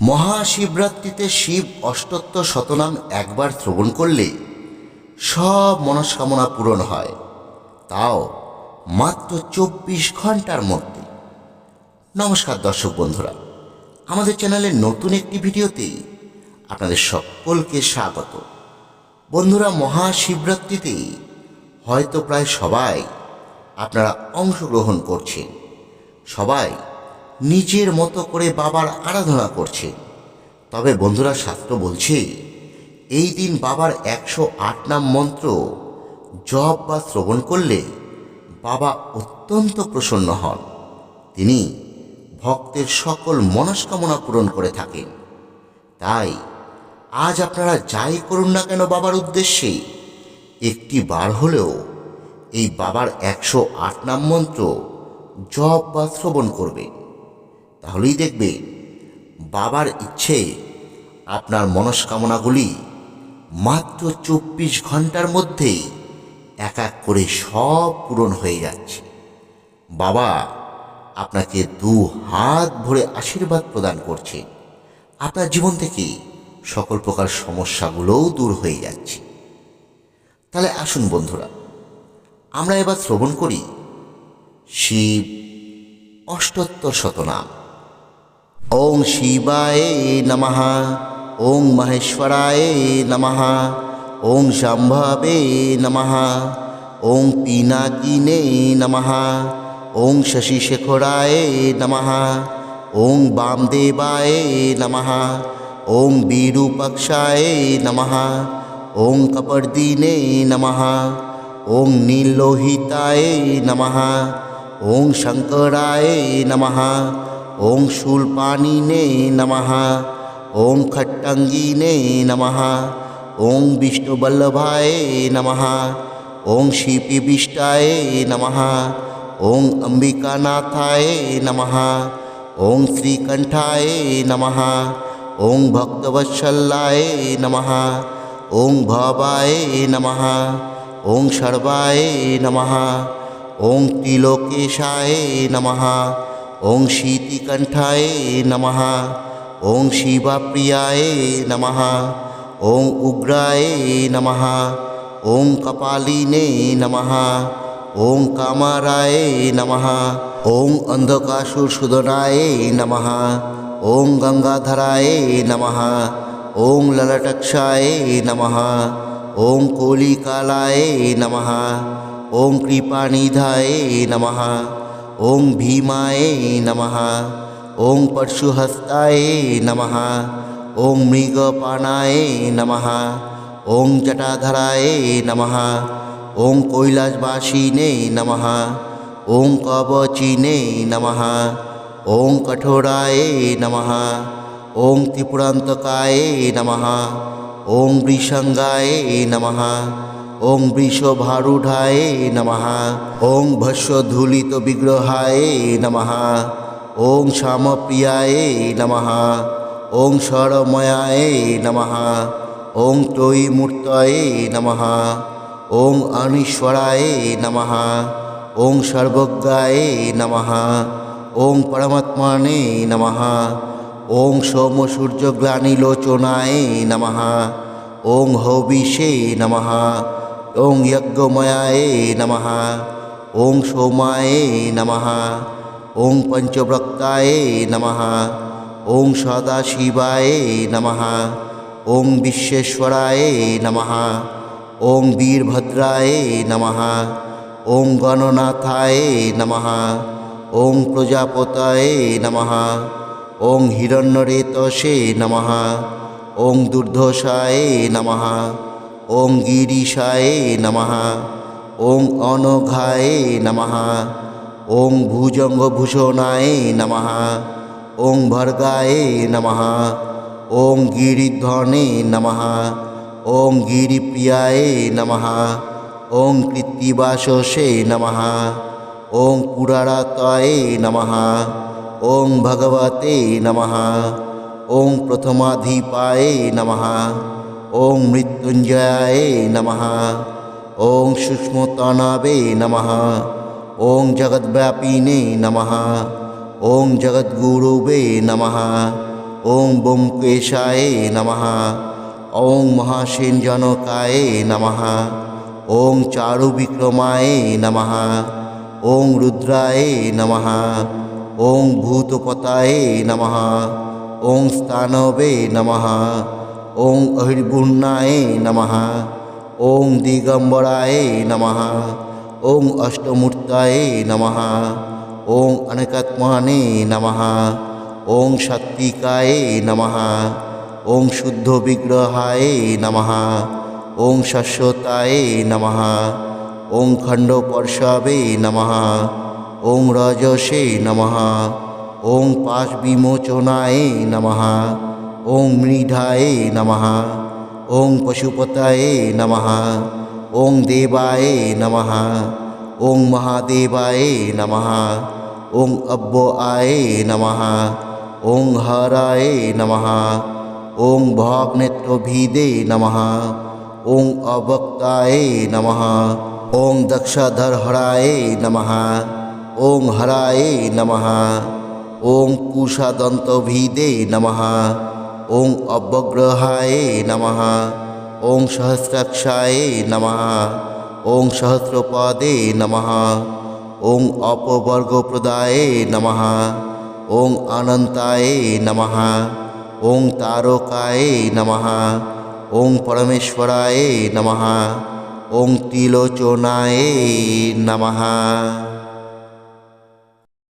মহাশিবরাত্রিতে শিব অষ্টত্ব শতনাম একবার শ্রবণ করলে সব মনস্কামনা পূরণ হয়। তাও মাত্র চব্বিশ ঘণ্টার মধ্যে। নমস্কার দর্শক বন্ধুরা, আমাদের চ্যানেলের নতুন একটি ভিডিওতে আপনাদের সকলকে স্বাগত। বন্ধুরা, মহাশিবরাত্রিতে হয়তো প্রায় সবাই আপনারা অংশগ্রহণ করছেন। সবাই নিজের মতো করে বাবার আরাধনা করছে। তবে বন্ধুরা, শাস্ত্র বলছে, এই দিন বাবার একশো আট নাম মন্ত্র জপ বা শ্রবণ করলে বাবা অত্যন্ত প্রসন্ন হন। তিনি ভক্তের সকল মনস্কামনা পূরণ করে থাকেন। তাই আজ আপনারা যাই করুন না কেন বাবার উদ্দেশ্যে, একটি বার হলেও এই বাবার একশো আট নাম মন্ত্র জপ বা শ্রবণ করবেন তাহলেই দেখবে বাবার ইচ্ছে আপনার মনস্কামনাগুলি মাত্র চব্বিশ ঘণ্টার মধ্যেই এক এক করে সব পূরণ হয়ে যাচ্ছে। বাবা আপনাকে দু হাত ভরে আশীর্বাদ প্রদান করছে। আপনার জীবন থেকে সকল প্রকার সমস্যাগুলোও দূর হয়ে যাচ্ছে। তাহলে আসুন বন্ধুরা, আমরা এবার শ্রবণ করি শিব অষ্টোত্তর শতনাম। ওং শিবায় নমঃ ওং মহেশ্বরায় নমঃ ওং শাম্ভবে নমঃ ওং পিনাকিনে নমঃ ওং শশিশেখরায় নমঃ ওং বামদেবায় নমঃ ওং বিরূপক্ষায় নমঃ ওং কপর্দিনে নমঃ ওং নীলোহিতায় নমঃ ওং শঙ্করায় নমঃ ওং শূলপাণিনে নমঃ ওং খট্টঙ্গিনে নমঃ ওং বিষ্ণুবল্লভায় নমঃ ওং শিপিবিষ্টায় নমঃ ওং অম্বিকানাথায় নমঃ ওং শ্রীকণ্ঠায় নমঃ ওং ভক্তবৎসল্লায় নমঃ ওং ভবায় নমঃ ওং সর্বায় নমঃ ওং ত্রিলোকেশায় নমঃ ওং শীতিকণ্ঠায় নমঃ। ওং শিবাপ্রিয়ায় নমঃ। ওং উগ্রায় নমঃ। ওং কপালিনে নমঃ। ওং কামারায় নমঃ। ওং অন্ধকাসুর সুদনায় নমঃ। ওং গঙ্গাধরায় নমঃ। ওং ললটক্ষায় নমঃ। ওং কলিকালায় নমঃ। ওং কৃপানিধায় নমঃ। ওং ভীমায় নমঃ। ওং পরশুহস্তায় নমঃ। ওং মৃগপানায় নমঃ। ওং জটাধরায় নমঃ। ওং কৈলাসবাসিনে নমঃ। ওং কবচিনে নমঃ। ওং কঠোরায় নমঃ। ওং ত্রিপুরান্তকায় নমঃ। ওং বৃষঙ্গায় নমঃ। ওং বৃষভারূঢ়ায় নমঃ। ওং ভস্যধূলিত বিগ্রহায় নমঃ। ওং শ্যামপ্রিয়ায় নমঃ। ওং স্বরময়ায় নমঃ। ওং ত্রয়ীমূর্তয়ে নমঃ। ওং অনীশ্বরায় নমঃ। ওং সর্বজ্ঞায় নমঃ। ওং পরমাত্মনে নমঃ। ওং সোম সোমসূর্যগ্লানিলোচনায় নমঃ। ওং হবিষে নমঃ। ওং যজ্ঞময়ায় নমঃ। ওং সোমায় নমঃ। ওং পঞ্চব্রক্তায় নমঃ। ওং সদাশিবায় নমঃ। ওং বিশ্বেশ্বরায় নমঃ। ওং বীরভদ্রায় নমঃ। ওং গণনাথায় নমঃ। ওং প্রজাপতায় নমঃ। ওং হিরণ্যরেতসে নমঃ। ওং দুর্ধসায় নমঃ। ওং গিরিশায় নমঃ। ওং অনঘায় নমঃ। ওং ভুজঙ্গভূষণায় নমঃ। ওং ভর্গায় নমঃ। ওং গিরিধ্বনে নমঃ। ওং গিরিপ্রিয়ায় নমঃ। ওং কৃত্তিবাসসে নমঃ। ওং পুরারাতয়ে নমঃ। ওং ভগবতে নমঃ। ওং প্রথমাধিপায় নমঃ। ওং মৃত্যুঞ্জয়ায় নমঃ। ওং সূক্ষ্মতনাবে নমঃ। ওং জগদ্ব্যাপিনে নমঃ। ওং জগদ্গুরুবে নমঃ। ওং বোমকেশায় নমঃ। ওং মহাসেনজনকায় নমঃ। ওং চারুবিক্রমায় নমঃ। ওং রুদ্রায় নমঃ। ওং ভূতপতায় নমঃ। ওং স্থানবে নমঃ। ওং অহির্বুণ্ণায় নমঃ। ওং দিগম্বরায় নমঃ। ওং অষ্টমূর্তায় নমঃ। ওং অনেকাত্মানে নমঃ। ওং সাত্বিকায় নমঃ। ওং শুদ্ধ বিগ্রহায় নমঃ। ওং শাশ্বতায় নমঃ। ওং খণ্ডপর্শবে নমঃ। ওং রজসে নমঃ। ওং পাশ বিমোচনায় নমঃ ওং মৃঢায় নমঃ ওং পশুপতায় নমঃ ওং দেবায় নমঃ ওং মহাদেবায় নমঃ ওং অব্যআয় নমঃ ওং হরায় নমঃ ওং ভগ্নেত্রভিদে নমঃ ওং অবক্তায় নমঃ ওং দক্ষাধরহরায় নমঃ ওং হরায় নমঃ ওং কুষাদন্তভিদে নমঃ ওং অবগ্রহায় নমঃ। ওং সহস্রাক্ষায় নমঃ। ওং সহস্রপদে নমঃ। ওং অপবর্গপ্রদায়ে নমঃ। ওং অনন্তায় নমঃ। ওং তারকায় নমঃ। ওং পরমেশ্বরায় নমঃ। ওং ত্রিলোচনায় নমঃ।